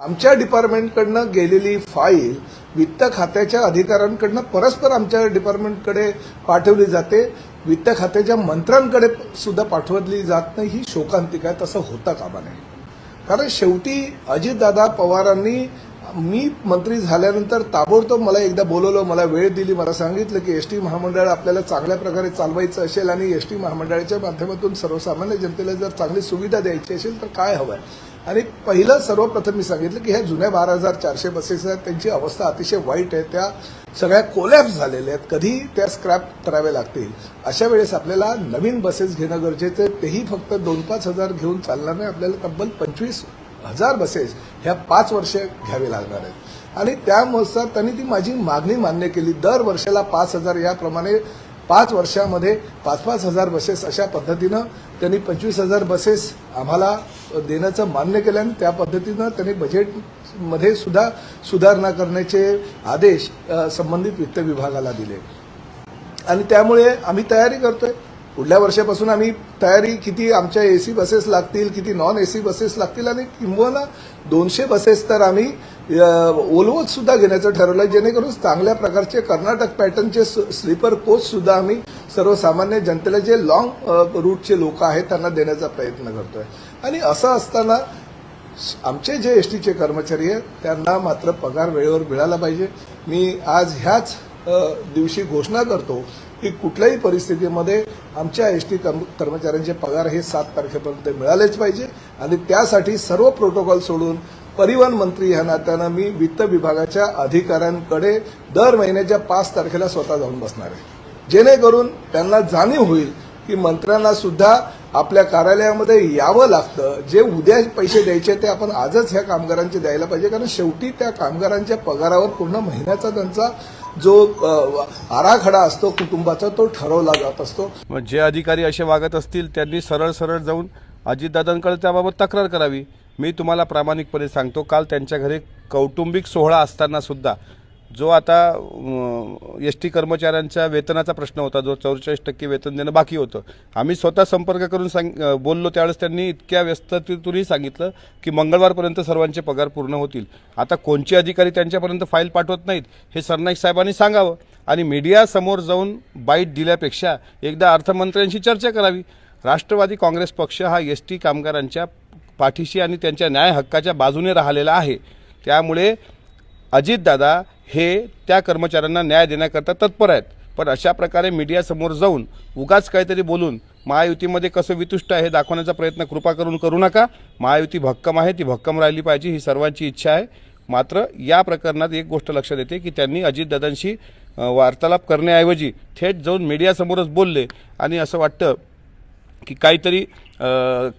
आमच्या डिपार्टमेंटकडनं गेलेली फाईल वित्त खात्याच्या अधिकाऱ्यांकडनं परस्पर आमच्या डिपार्टमेंटकडे पाठवली जाते. वित्त खात्याच्या मंत्र्यांकडे सुद्धा पाठवली जात नाही. ही शोकांतिका आहे. तसं होता कामा नये कारण शेवटी अजितदादा पवारांनी मी मंत्री झाल्यानंतर ताबडतोब मला एकदा बोलवलं मला वेळ दिली मला सांगितलं की एस टी महामंडळ आपल्याला चांगल्या प्रकारे चालवायचं असेल आणि एस टी महामंडळाच्या माध्यमातून सर्वसामान्य जनतेला जर चांगली सुविधा द्यायची असेल तर काय हवं आहे आणि पहिलं सर्वप्रथम मी सांगितलं की ह्या जुन्या बारा हजार चारशे बसेस आहेत त्यांची अवस्था अतिशय वाईट आहे. त्या सगळ्या कोलॅप्स झालेल्या आहेत. कधी त्या स्क्रॅप कराव्या लागतील? अशा वेळेस आपल्याला नवीन बसेस घेणं गरजेचं आहे. तेही फक्त दोन पाच हजार घेऊन चालणार नाही आपल्याला तब्बल पंचवीस हजार बसेस ह्या पाच वर्ष घ्यावे लागणार आहेत. आणि त्यानुसार त्यांनी ती माझी मागणी मान्य केली. दर वर्षाला पाच हजार याप्रमाणे पाच वर्षामध्ये पाच पाच हजार बसेस अशा पद्धतीनं त्यांनी पंचवीस हजार बसेस आम्हाला देण्याचं मान्य केलं आणि त्या पद्धतीनं त्यांनी बजेटमध्ये सुद्धा सुधारणा करण्याचे आदेश संबंधित वित्त विभागाला दिले. आणि त्यामुळे आम्ही तयारी करतोय. पुढल्या वर्षापासून आम्ही तयारी किती आमच्या ए सी बसेस लागतील किती नॉन ए सी बसेस लागतील आणि किंबहुना दोनशे बसेस तर आम्ही ओलवत सुद्धा घेण्याचं ठरवलं जेणेकरून चांगल्या प्रकारचे कर्नाटक पॅटर्नचे स्लीपर कोच सुद्धा आम्ही सर्वसामान्य जनतेला जे लॉंग रूटचे लोक आहेत त्यांना देण्याचा प्रयत्न करतोय. आणि असं असताना आमचे जे एस टीचे कर्मचारी आहेत त्यांना मात्र पगार वेळेवर मिळाला पाहिजे. मी आज ह्याच दिवशी घोषणा करतो की कुठल्याही परिस्थितीमध्ये आमच्या एस टी कर्मचाऱ्यांचे पगार हे सात तारखेपर्यंत मिळालेच पाहिजे. आणि त्यासाठी सर्व प्रोटोकॉल सोडून परिवहन मंत्री ह्या नात्यानं मी वित्त विभागाच्या अधिकाऱ्यांकडे दर महिन्याच्या पाच तारखेला स्वतः जाऊन बसणार आहे. जेणेकरून त्यांना जाणीव होईल की मंत्र्यांना सुद्धा आपल्या कार्यालयामध्ये यावं लागतं. जे उद्या पैसे द्यायचे ते आपण आजच ह्या कामगारांचे द्यायला पाहिजे. कारण शेवटी त्या कामगारांच्या पगारावर पूर्ण महिन्याचा त्यांचा जो आराखडा असतो कुटुंबाचा तो ठरवला जात असतो. मग जे अधिकारी असे वागत असतील त्यांनी सरळ सरळ जाऊन अजितदादांकडे त्याबाबत तक्रार करावी. मी तुम्हाला प्रामाणिकपणे सांगतो काल त्यांच्या घरी कौटुंबिक सोहळा असताना सुद्धा जो आता एस टी कर्मचाऱ्यांच्या वेतनाचा प्रश्न होता जो चौवेचाळीस टक्के वेतन देणं बाकी होतं. आम्ही स्वतः संपर्क करून सांग बोललो त्यावेळेस त्यांनी इतक्या व्यस्ततेतूनही सांगितलं की मंगळवारपर्यंत सर्वांचे पगार पूर्ण होतील. आता कोणचे अधिकारी त्यांच्यापर्यंत फाईल पाठवत नाहीत हे सरनाईक साहेबांनी सांगावं. आणि मीडियासमोर जाऊन बाईट दिल्यापेक्षा एकदा अर्थमंत्र्यांशी चर्चा करावी. राष्ट्रवादी काँग्रेस पक्ष हा एस टी कामगारांच्या पाठीशी आणि त्यांच्या न्याय हक्काच्या बाजूने राहिलेला आहे. त्यामुळे अजितदादा हे त्या कर्मचाऱ्यांना न्याय देण्याकरता तत्पर आहेत. पण अशा प्रकारे मीडियासमोर जाऊन उगाच काहीतरी बोलून महायुतीमध्ये कसं वितुष्ट आहे हे दाखवण्याचा प्रयत्न कृपा करून करू नका. महायुती भक्कम आहे ती भक्कम राहिली पाहिजे ही सर्वांची इच्छा आहे. मात्र या प्रकरणात एक गोष्ट लक्षात येते की त्यांनी अजितदादांशी वार्तालाप करण्याऐवजी थेट जाऊन मीडियासमोरच बोलले आणि असं वाटतं की काहीतरी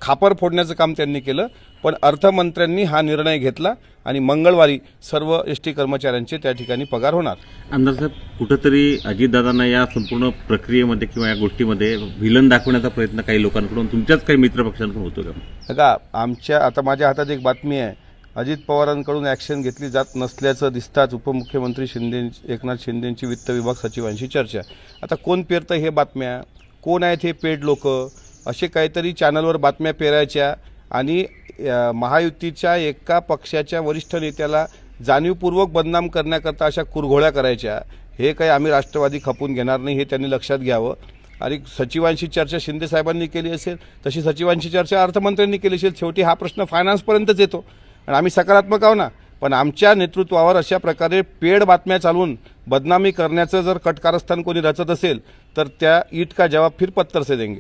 खापर फोडण्याचं काम त्यांनी केलं. पण अर्थमंत्र्यांनी हा निर्णय घेतला आणि मंगळवारी सर्व एस टी कर्मचाऱ्यांचे त्या ठिकाणी पगार होणार. आमदार साहेब कुठंतरी अजितदादांना या संपूर्ण प्रक्रियेमध्ये किंवा या गोष्टीमध्ये व्हिलन दाखवण्याचा प्रयत्न काही लोकांकडून तुमच्याच काही मित्रपक्षांकडून होतो का? बघा आमच्या आता माझ्या हातात एक बातमी आहे. अजित पवारांकडून ॲक्शन घेतली जात नसल्याचं दिसताच उपमुख्यमंत्री शिंदे एकनाथ शिंदेंची वित्त विभाग सचिवांशी चर्चा. आता कोण पेरतं हे बातम्या? कोण आहेत हे पेड लोक? असे काहीतरी चॅनलवर बातम्या पेरायच्या आणि महायुतीच्या एका पक्षाच्या वरिष्ठ नेत्याला जाणीवपूर्वक बदनाम करण्याकरता अशा कुरघोळ्या करायच्या हे काही आम्ही राष्ट्रवादी खपून घेणार नाही हे त्यांनी लक्षात घ्यावं. आणि सचिवांशी चर्चा शिंदे साहेबांनी केली असेल तशी सचिवांशी चर्चा अर्थमंत्र्यांनी केली असेल शेवटी हा प्रश्न फायनान्सपर्यंतच येतो. आणि आम्ही सकारात्मक आहो ना? पण आमच्या नेतृत्वावर अशा प्रकारे पेड बातम्या चालवून बदनामी करण्याचं जर कटकारस्थान कोणी रचत असेल तर त्या ईट का जवाब फिर पत्तर से देंगे.